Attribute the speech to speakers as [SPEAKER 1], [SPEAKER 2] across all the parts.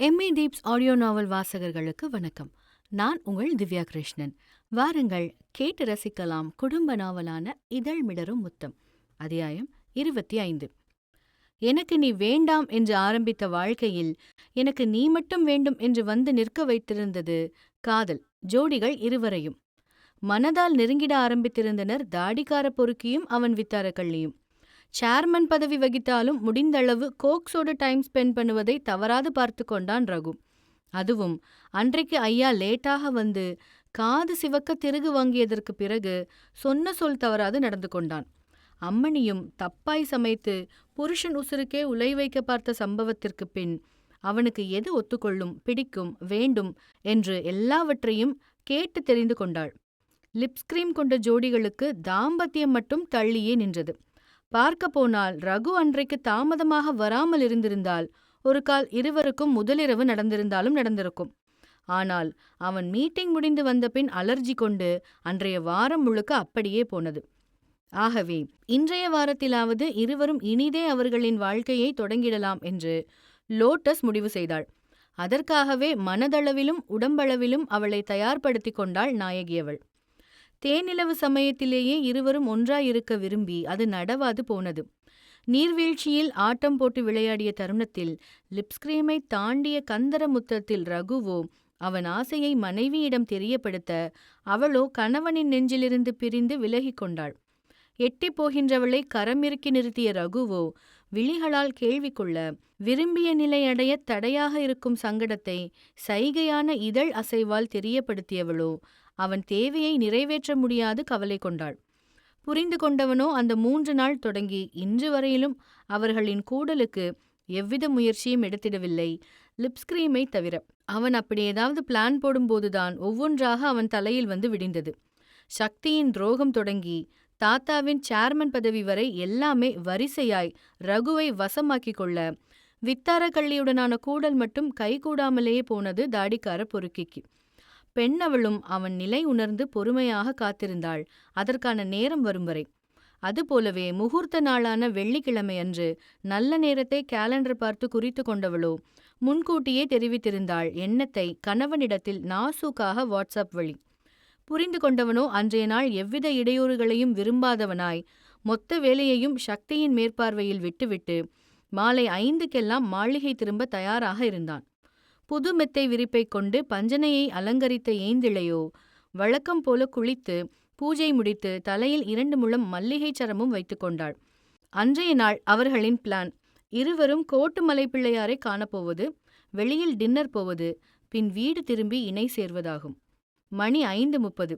[SPEAKER 1] MA தீப்ஸ் audio நாவல் வாசகர்களுக்கு வணக்கம். நான் உங்கள் திவ்யா கிருஷ்ணன் வாருங்கள் கேட்டு ரசிக்கலாம் குடும்ப நாவலான இதழ் மிடரும் முத்தம் அத்தியாயம் இருபத்தி ஐந்து. எனக்கு நீ வேண்டாம் என்று ஆரம்பித்த வாழ்க்கையில் எனக்கு நீ மட்டும் வேண்டும் என்று வந்து நிற்க வைத்திருந்தது காதல் ஜோடிகள் இருவரையும். மனதால் நெருங்கிட ஆரம்பித்திருந்தனர் தாடிக்கார பொறுக்கியும் அவன் வித்தார கள்ளியும் சேர்மன் பதவி வகித்தாலும் முடிந்தளவு கோக்ஸோடு டைம் ஸ்பெண்ட் பண்ணுவதை தவறாது பார்த்து கொண்டான் ரகு. அதுவும் அன்றைக்கு ஐயா லேட்டாக வந்து காது சிவக்க திருகு வாங்கியதற்கு பிறகு சொன்ன சொல் தவறாது நடந்து கொண்டான். அம்மணியும் தப்பாய் சமைத்து புருஷன் உசுருக்கே உலை வைக்க பார்த்த சம்பவத்திற்கு பின் அவனுக்கு எது ஒத்துக்கொள்ளும் பிடிக்கும் வேண்டும் என்று எல்லாவற்றையும் கேட்டு தெரிந்து கொண்டாள். லிப்ஸ்கிரீம் கொண்ட ஜோடிகளுக்கு தாம்பத்தியம் மட்டும் தள்ளியே நின்றது. பார்க்க போனால் ரகு அன்றைக்கு தாமதமாக வராமல் இருந்திருந்தால் ஒரு கால் இருவருக்கும் முதலிரவு நடந்திருந்தாலும் நடந்திருக்கும். ஆனால் அவன் மீட்டிங் முடிந்து வந்தபின் அலர்ஜி கொண்டு அன்றைய வாரம் முழுக்க அப்படியே போனது. ஆகவே இன்றைய வாரத்திலாவது இருவரும் இனிதே அவர்களின் வாழ்க்கையை தொடங்கிடலாம் என்று லோட்டஸ் முடிவு செய்தாள். அதற்காகவே மனதளவிலும் உடம்பளவிலும் அவளை தயார்படுத்திக் கொண்டாள் நாயகியவள். தேனிலவு சமயத்திலேயே இருவரும் ஒன்றாயிருக்க விரும்பி அது நடவாது போனது. நீர்வீழ்ச்சியில் ஆட்டம் போட்டு விளையாடிய தருணத்தில் லிப்ஸ்கிரீமை தாண்டிய கந்தர முத்தத்தில் ரகுவோ அவன் ஆசையை மனைவியிடம் தெரியப்படுத்த அவளோ கணவனின் நெஞ்சிலிருந்து பிரிந்து விலகி கொண்டாள். எட்டி போகின்றவளை கரமிறுக்கி நிறுத்திய ரகுவோ விழிகளால் கேள்வி கொள்ள விரும்பிய நிலை அடைய தடையாக இருக்கும் சங்கடத்தை சைகையான இதழ் அசைவால் தெரியப்படுத்தியவளோ அவன் தேவையை நிறைவேற்ற முடியாது கவலை கொண்டாள். புரிந்து கொண்டவனோ அந்த மூன்று நாள் தொடங்கி இன்று வரையிலும் அவர்களின் கூடலுக்கு எவ்வித முயற்சியும் எடுத்திடவில்லை. லிப்ஸ்கிரீமை தவிர அவன் அப்படி ஏதாவது பிளான் போடும்போதுதான் ஒவ்வொன்றாக அவன் தலையில் வந்து விடிந்தது. சக்தியின் துரோகம் தொடங்கி தாத்தாவின் சேர்மன் பதவி வரை எல்லாமே வரிசையாய் ரகுவை வசமாக்கிக் கொள்ள வித்தாரக்கள்ளியுடனான கூடல் மட்டும் கைகூடாமலேயே போனது தாடிக்கார பொறுக்கிக்கு. பெண்ணவளும் அவன் நிலை உணர்ந்து பொறுமையாக காத்திருந்தாள். அதற்கான நேரம் வரும் வரை. அதுபோலவே முகூர்த்த நாளான வெள்ளிக்கிழமை அன்று நல்ல நேரத்தை கேலண்டர் பார்த்து குறித்து கொண்டவளோ முன்கூட்டியே தெரிவித்திருந்தாள் எண்ணத்தை கணவனிடத்தில் நாசூக்காக வாட்ஸ்அப் வழி. புரிந்து கொண்டவனோ அன்றைய நாள் எவ்வித இடையூறுகளையும் விரும்பாதவனாய் மொத்த வேலையையும் சக்தியின் மேற்பார்வையில் விட்டுவிட்டு மாலை ஐந்துக்கெல்லாம் மாளிகை திரும்ப தயாராக இருந்தான். புது மெத்தை விரிப்பை கொண்டு பஞ்சனையை அலங்கரித்த ஏந்திழையோ. வழக்கம் போல குளித்து பூஜை முடித்து தலையில் இரண்டு முழம் மல்லிகை சரமும் வைத்துக் கொண்டாள். அன்றைய நாள் அவர்களின் பிளான் இருவரும் கோட்டுமலை பிள்ளையாரை காணப்போவது வெளியில் டின்னர் போவது பின் வீடு திரும்பி இணை சேர்வதாகும். மணி ஐந்து முப்பது.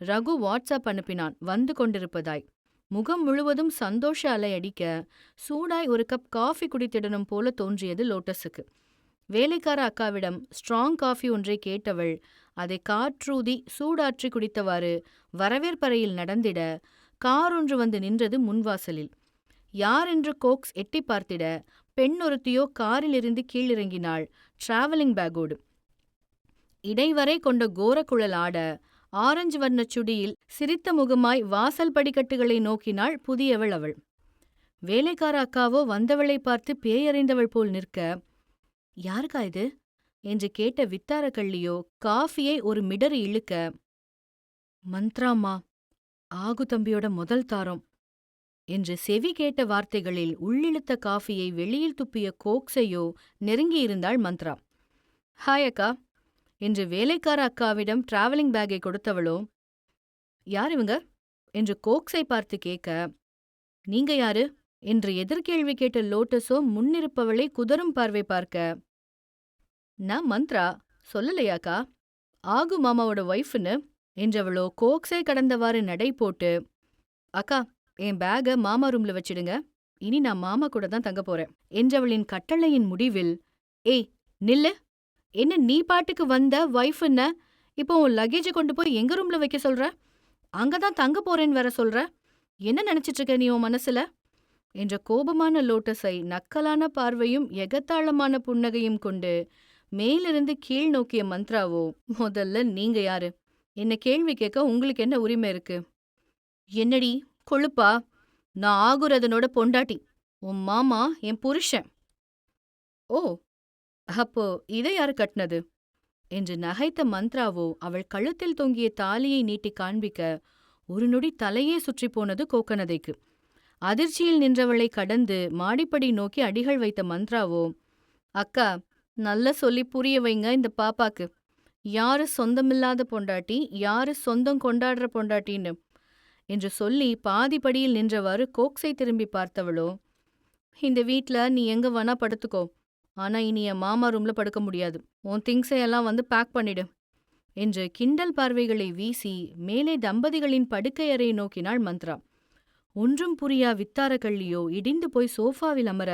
[SPEAKER 1] ரகு வாட்ஸ்அப் அனுப்பினான் வந்து கொண்டிருப்பதாய். முகம் முழுவதும் சந்தோஷ அலை அடிக்க சூடாய் ஒரு கப் காஃபி குடித்திடணும் போல தோன்றியது லோட்டஸுக்கு. வேலைக்கார அக்காவிடம் ஸ்ட்ராங் காஃபி ஒன்றை கேட்டவள் அதை காற்றூதி சூடாற்றி குடித்தவாறு வரவேற்பறையில் நடந்திட கார் ஒன்று வந்து நின்றது முன்வாசலில். யார் என்று கோக்ஸ் எட்டி பார்த்திட பெண் ஒருத்தியோ காரிலிருந்து கீழிறங்கினாள் டிராவலிங் பேக்கோடு இடைவரை கொண்ட கோரக்குழல் ஆட ஆரஞ்சு வர்ண சுடியில் சிரித்த முகமாய் வாசல் படிக்கட்டுகளை நோக்கினாள் புதியவள் அவள். வேலைக்கார அக்காவோ வந்தவளை பார்த்து பேயறிந்தவள் போல் நிற்க யாருக்கா இது? என்று கேட்ட வித்தாரக்கள்ளியோ காஃபியை ஒரு மிடறு இழுக்க மந்த்ராமா ஆகு தம்பியோட முதல் தாரம் என்று செவி கேட்ட வார்த்தைகளில் உள்ளிழுத்த காஃபியை வெளியில் துப்பிய கோக்ஸையோ நெருங்கியிருந்தாள் மந்த்ரா. ஹாய் அக்கா என்று வேலைக்கார அக்காவிடம் டிராவலிங் பேக்கை கொடுத்தவளோ யார் இவங்க? என்று கோக்ஸை பார்த்து கேட்க நீங்க யாரு? என்று எதிர்கேள்வி கேட்ட லோட்டஸோ முன்னிருப்பவளை குதரும் பார்வை பார்க்க நான் மந்த்ரா சொல்லலையாக்கா? ஆகு மாமாவோட ஒய்ஃப்னு என்றவளோ கோக்ஸை கடந்தவாறு நடை போட்டு அக்கா என் பேகை மாமா ரூம்ல வச்சிடுங்க. இனி நான் மாமா கூட தான் தங்க போறேன். என்றவளின் கட்டளையின் முடிவில் ஏய் நில்லு. என்ன நீ பாட்டுக்கு வந்த ஒய்ஃப்ன இப்போ உன் லக்கேஜை கொண்டு போய் எங்க ரூம்ல வைக்க சொல்ற? அங்கதான் தங்க போறேன்னு வேற சொல்ற. என்ன நினைச்சிட்டு இருக்க நீ உன் மனசுல? என்ற கோபமான லோட்டஸை நக்கலான பார்வையும் எகத்தாளமான புன்னகையும் கொண்டு மேலிருந்து கீழ் நோக்கிய மந்த்ராவோ முதல்ல நீங்க யாரு? என்ன கேள்வி கேட்க உங்களுக்கு என்ன உரிமை இருக்கு? என்னடி? கொழுப்பா? நான் ஆகுறதனோட பொண்டாட்டி. உன் மாமா என் புருஷன். ஓ அப்போ இதை யாரு கட்டினது? என்று நகைத்த மந்த்ராவோ அவள் கழுத்தில் தொங்கிய தாலியை நீட்டி காண்பிக்க ஒரு நொடி தலையே சுற்றி போனது கோக்கனதைக்கு. அதிர்ச்சியில் நின்றவளை கடந்து மாடிப்படி நோக்கி அடிகள் வைத்த மந்த்ராவோ அக்கா நல்ல சொல்லி புரிய வைங்க இந்த பாப்பாக்கு. யாரு சொந்தமில்லாத பொண்டாட்டி யாரு சொந்தம் கொண்டாடுற பொண்டாட்டின்னு என்று சொல்லி பாதிப்படியில் நின்றவாறு கோக்ஸை திரும்பி பார்த்தவளோ இந்த வீட்ல நீ எங்க வேணா படுத்துக்கோ. ஆனா இனி என் மாமா ரூம்ல படுக்க முடியாது. உன் திங்ஸை எல்லாம் வந்து பேக் பண்ணிடு என்று கிண்டல் பார்வைகளை வீசி மேலே தம்பதிகளின் படுக்கை அறையை நோக்கினாள் மந்த்ரா. ஒன்றும் புரியா வித்தார கள்ளியோ இடிந்து போய் சோஃபாவில் அமர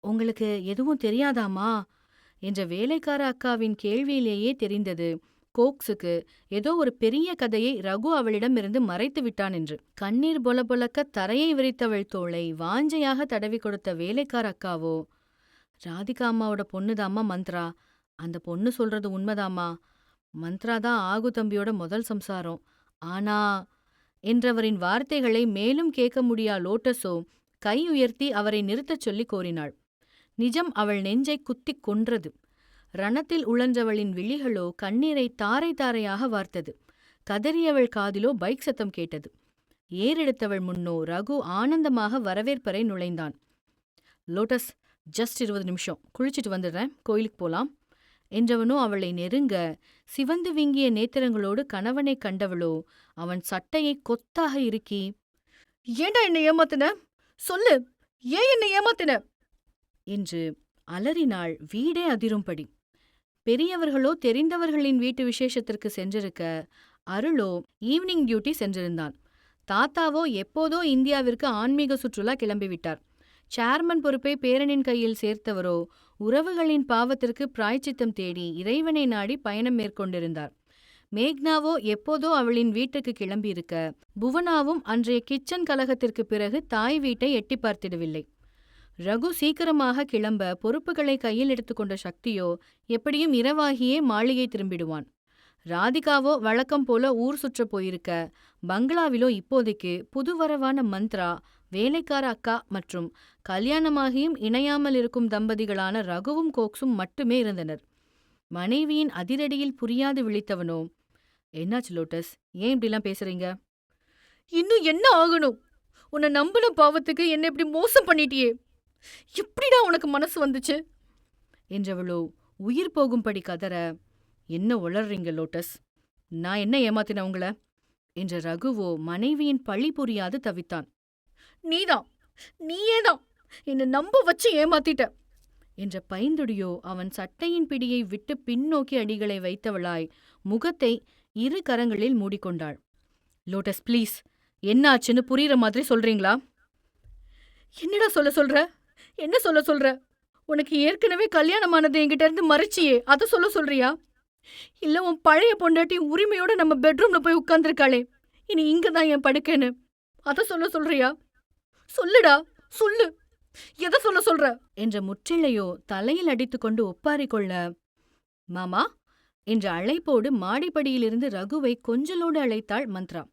[SPEAKER 1] உங்களுக்கு எதுவும் தெரியாதாமா என்ற வேலைக்கார அக்காவின் கேள்வியிலேயே தெரிந்தது. கோக்ஸுக்கு ஏதோ ஒரு பெரிய கதையை ரகு அவளிடமிருந்து மறைத்து விட்டான் என்று. கண்ணீர் பொல பொலக்க தரையை விரித்தவள் தோளை வாஞ்சையாக தடவி கொடுத்த வேலைக்கார அக்காவோ ராதிகா அம்மாவோட பொண்ணுதாம்மா மந்த்ரா. அந்த பொண்ணு சொல்றது உண்மைதாம்மா. மந்த்ரா தான் ஆகு தம்பியோட முதல் சம்சாரம். ஆனா என்றவரின் வார்த்தைகளை மேலும் கேட்க முடியா லோட்டஸோ கை உயர்த்தி அவரை நிறுத்தச் சொல்லி கோரினாள். நிஜம் அவள் நெஞ்சை குத்திக் கொன்றது. ரணத்தில் உழன்றவளின் விழிகளோ கண்ணீரை தாரை தாரையாக வார்த்தது. கதறியவள் காதிலோ பைக் சத்தம் கேட்டது. ஏறெடுத்தவள் முன்னோ ரகு ஆனந்தமாக வரவேற்பறை நுழைந்தான். லோட்டஸ் ஜஸ்ட் இருபது நிமிஷம். குளிச்சிட்டு வந்துடுறேன். கோயிலுக்கு போலாம். என்றவனோ அவளை நெருங்க சிவந்து விங்கிய நேத்திரங்களோடு கணவனை கண்டவளோ அவன் சட்டையை கொத்தாக இருக்கி ஏண்டா என்னை ஏமாத்தின? சொல்லு ஏன் என்னை ஏமாத்தின? என்று அலறினாள் வீடே அதிரும்படி. பெரியவர்களோ தெரிந்தவர்களின் வீட்டு விசேஷத்திற்கு சென்றிருக்க அருளோ ஈவினிங் டியூட்டி சென்றிருந்தான். தாத்தாவோ எப்போதோ இந்தியாவிற்கு ஆன்மீக சுற்றுலா கிளம்பிவிட்டார். சேர்மன் பொறுப்பை பேரனின் கையில் சேர்த்தவரோ உறவுகளின் பாவத்திற்கு பிராய்ச்சித்தம் தேடி இறைவனை நாடி பயணம் மேற்கொண்டிருந்தார். மேக்னாவோ எப்போதோ அவளின் வீட்டுக்கு கிளம்பியிருக்க புவனாவும் அன்றைய கிச்சன் கலகத்திற்கு பிறகு தாய் வீட்டை எட்டி பார்த்திடவில்லை. ரகு சீக்கிரமாக கிளம்ப பொறுப்புகளை கையில் எடுத்துக்கொண்ட சக்தியோ எப்படியும் இரவாகியே மாளிகை திரும்பிடுவான். ராதிகாவோ வழக்கம் போல ஊர் சுற்றப் போயிருக்க பங்களாவிலோ இப்போதைக்கு புதுவரவான மந்த்ரா வேலைக்கார அக்கா மற்றும் கல்யாணமாகியும் இணையாமல் இருக்கும் தம்பதிகளான ரகுவும் கோக்ஸும் மட்டுமே இருந்தனர். மனைவியின் அதிரடியில் புரியாது விழித்தவனோ? என்னாச்சு லோட்டஸ்? ஏன் இப்படிலாம் பேசுறீங்க? இன்னும் என்ன ஆகணும்? உன்னை நம்பின பாவத்துக்கு என்ன இப்படி மோசம் பண்ணிட்டியே? எப்படிடா உனக்கு மனசு வந்துச்சு? என்றவளோ உயிர் போகும்படி கதற என்ன உளறீங்க லோட்டஸ்? நான் என்ன ஏமாத்தின உங்கள? என்ற ரகுவோ மனைவியின் பழி புரியாது தவித்தான். நீதான். நீயேதான். என்னை நம்ப வச்சு ஏமாத்திட்ட. என்ற பைந்துடியோ அவன் சட்டையின் பிடியை விட்டு பின்னோக்கி அடிகளை வைத்தவளாய் முகத்தை இரு கரங்களில் மூடிக்கொண்டாள். லோட்டஸ் ப்ளீஸ் என்னாச்சுன்னு புரியுற மாதிரி சொல்றீங்களா? என்னடா சொல்ல சொல்ற? என்ன சொல்ல சொல்ற? உனக்கு ஏற்கனவே கல்யாணமானது என்கிட்ட இருந்து மறைச்சியே அதை சொல்ல சொல்றியா? இல்ல உன் பழைய பொண்டாட்டி உரிமையோட நம்ம பெட்ரூம்ல போய் உட்கார்ந்துருக்காளே இனி இங்க தான் என் படுக்கேன்னு அதை சொல்ல சொல்றியா? சொல்லுடா சொல்லு. எதை சொல்ல சொல்ற? என்ற முற்றிலையோ தலையில் அடித்துக்கொண்டு ஒப்பாரிக் கொள்ள மாமா என்ற அழைப்போடு மாடிப்படியிலிருந்து ரகுவை கொஞ்சலோடு அழைத்தாள் மந்த்ரா.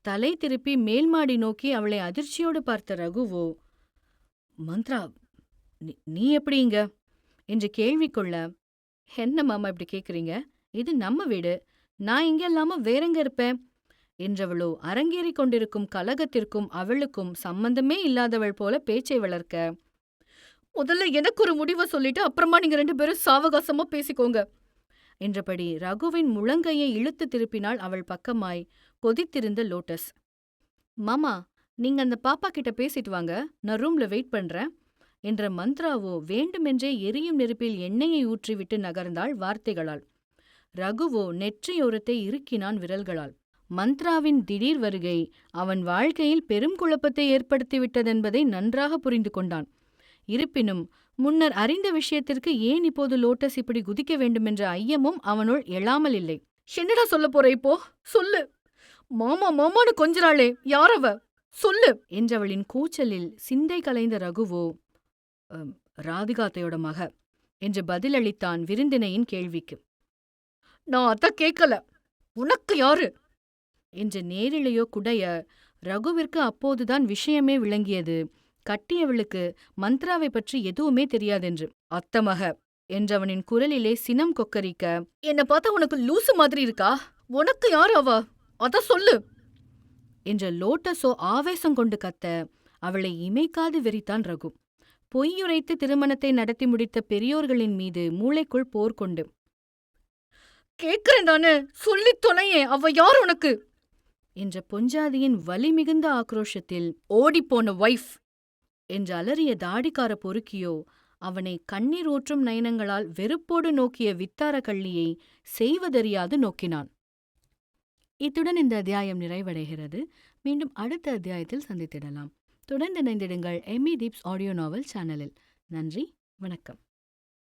[SPEAKER 1] தலை திருப்பி மேல் மாடி நோக்கி அவளை அதிர்ச்சியோடு பார்த்த ரகுவோ மந்த்ரா நீ- எப்படிங்க என்று கேள்வி கொள்ள என்ன மாமா இப்படி கேட்குறீங்க இது நம்ம வீடு. நான் இங்கே இல்லாமல் வேறெங்க இருப்பேன்? என்றவளோ அரங்கேறிக் கொண்டிருக்கும் கலகத்திற்கும் அவளுக்கும் சம்பந்தமே இல்லாதவள் போல பேச்சை வளர்க்க. முதல்ல எனக்கு ஒரு முடிவை சொல்லிட்டு அப்புறமா நீங்க ரெண்டு பேரும் சாவகாசமா பேசிக்கோங்க என்றபடி ரகுவின் முழங்கையை இழுத்து திருப்பினாள் அவள் பக்கமாய் கொதித்திருந்த லோட்டஸ். மாமா நீங்க அந்த பாப்பா கிட்ட பேசிட்டு வாங்க நான் ரூம்ல வெயிட் பண்றேன் என்ற மந்த்ராவோ வேண்டுமென்றே எரியும் நெருப்பில் எண்ணெயை ஊற்றிவிட்டு நகர்ந்தாள் வார்த்தைகளால். ரகுவோ நெற்றியோரத்தை இறுக்கினான் விரல்களால். மந்த்ராவின் திடீர் வருகை அவன் வாழ்க்கையில் பெரும் குழப்பத்தை ஏற்படுத்திவிட்டதென்பதை நன்றாக புரிந்து கொண்டான். இருப்பினும் முன்னர் அறிந்த விஷயத்திற்கு ஏன் இப்போது லோட்டஸ் இப்படி குதிக்க வேண்டுமென்ற ஐயமும் அவனுள் எழாமல் இல்லை. என்னடா சொல்ல போற இப்போ? சொல்லு. மாமா மாமான்னு கொஞ்சிறாளே யாரவ? சொல்லு. என்றவளின் கூச்சலில் சிந்தை கலைந்த ரகுவோ "அம், ராதிகாத்தையோட மக என்று பதிலளித்தான் விருந்தினையின் கேள்விக்கு. நான் அத கேட்கல உனக்கு யாரு? என்று நேரிழையோ குடைய ரகுவிற்கு அப்போதுதான் விஷயமே விளங்கியது. கட்டியவளுக்கு மந்த்ராவை பற்றி எதுவுமே தெரியாதென்று. அத்தமக என்றவனின் குரலிலே சினம் கொக்கரிக்க என்ன பார்த்தா உனக்கு லூசு மாதிரி இருக்கா? உனக்கு யார் அவ? அத சொல்லு! என்ற லோட்டஸோ ஆவேசம் கொண்டு கத்த அவளை இமைக்காது வெறித்தான் ரகு. பொய்யுரைத்து திருமணத்தை நடத்தி முடித்த பெரியோர்களின் மீது மூளைக்குள் போர்க்கொண்டு கேக்குறேன் தானே! சொல்லித் தொலையே! அவ யார் உனக்கு? என்ற பொஞ்சாதியின் வலி மிகுந்த ஆக்ரோஷத்தில் ஓடிப்போன ஒய்ஃப் என்று அலறிய தாடிக்கார பொறுக்கியோ அவனை கண்ணீர் ஊற்றும் நயனங்களால் வெறுப்போடு நோக்கிய வித்தார கள்ளியை செய்வதறியாது நோக்கினான். இத்துடன் இந்த அத்தியாயம் நிறைவடைகிறது. மீண்டும் அடுத்த அத்தியாயத்தில் சந்தித்திடலாம். தொடர்ந்து இணைந்திடுங்கள் எம்மி தீப்ஸ் ஆடியோ நாவல் சேனலில். நன்றி வணக்கம்.